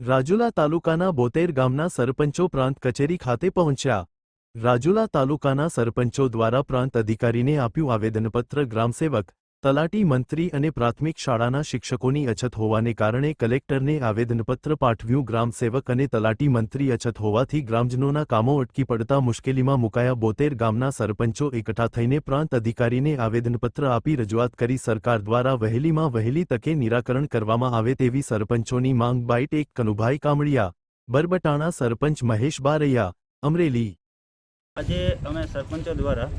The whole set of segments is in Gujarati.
રાજુલા તાલુકાના બોતેર ગામના સરપંચો પ્રાંત કચેરી ખાતે પહોંચ્યા. રાજુલા તાલુકાના સરપંચો દ્વારા પ્રાંત અધિકારીને આપ્યું આવેદનપત્ર ગ્રામસેવક તલાટી મંત્રી અને પ્રાથમિક શાળાના શિક્ષકોની અછત હોવાને કારણે કલેક્ટરને આવેદનપત્ર પાઠવ્યું. ગ્રામસેવક અને તલાટી મંત્રી અછત હોવાથી ગ્રામજનોના કામો અટકી પડતા મુશ્કેલીમાં મુકાયા. બોતેર ગામના સરપંચો એકઠા થઈને પ્રાંત અધિકારીને આવેદનપત્ર આપી રજૂઆત કરી. સરકાર દ્વારા વહેલીમાં વહેલી તકે નિરાકરણ કરવામાં આવે તેવી સરપંચોની માંગ. બાઇટ એક કનુભાઈ કામળિયા, બરબટાણા સરપંચ મહેશ બારૈયા, અમરેલી. આજે અમે સરપંચો દ્વારા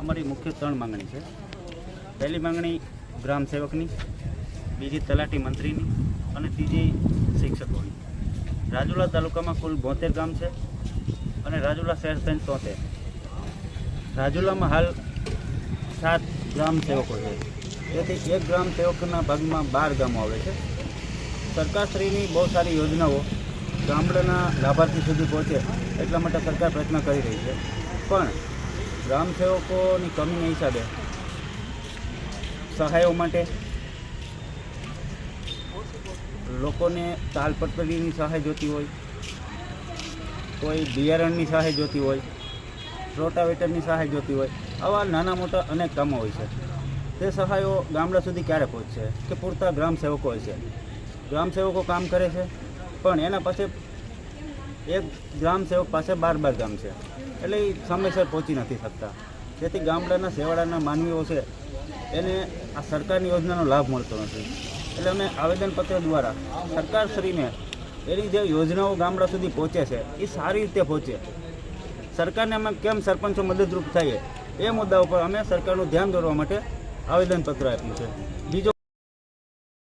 અમારી મુખ્ય ત્રણ માંગણી છે. પહેલી માંગણી ગ્રામ સેવકની, બીજી તલાટી મંત્રીની અને ત્રીજી શિક્ષકોની. રાજુલા તાલુકામાં કુલ બોતેર ગામ છે અને રાજુલા શહેર થઈને તોતેર. રાજુલામાં હાલ સાત ગ્રામ સેવકો છે. તેથી એક ગ્રામ સેવકના ભાગમાં બાર ગામો આવે છે. સરકારશ્રીની બહુ સારી યોજનાઓ ગામડાના લાભાર્થી સુધી પહોંચે એટલા માટે સરકાર પ્રયત્ન કરી રહી છે. પણ ગ્રામ સેવકોની કમીના હિસાબે સહાયો માટે લોકોને તાલપત્રીની સહાય જોતી હોય, કોઈ બિયારણની સહાય જોતી હોય, રોટાવેટરની સહાય જોતી હોય, આવા નાના મોટા અનેક કામો હોય છે. તે સહાયો ગામડા સુધી ક્યારે પહોંચશે કે પૂરતા ગ્રામ સેવકો હોય છે? ગ્રામ સેવકો કામ કરે છે, પણ એના પાસે એક ગ્રામ સેવક પાસે બાર બાર ગામ છે. એટલે એ સમયસર પહોંચી નથી શકતા. જેથી ગામડાના સેવાડાના માનવીઓ છે એને આ સરકારની યોજનાનો લાભ મળતો નથી. એટલે અમે આવેદનપત્ર દ્વારા સરકારશ્રીને એની જે યોજનાઓ ગામડા સુધી પહોંચે છે, એ સારી રીતે પહોંચે. સરકારને અમે કેમ સરપંચો મદદરૂપ થઈએ, એ મુદ્દા ઉપર અમે સરકારનું ધ્યાન દોરવા માટે આવેદનપત્ર આપ્યું છે. બીજો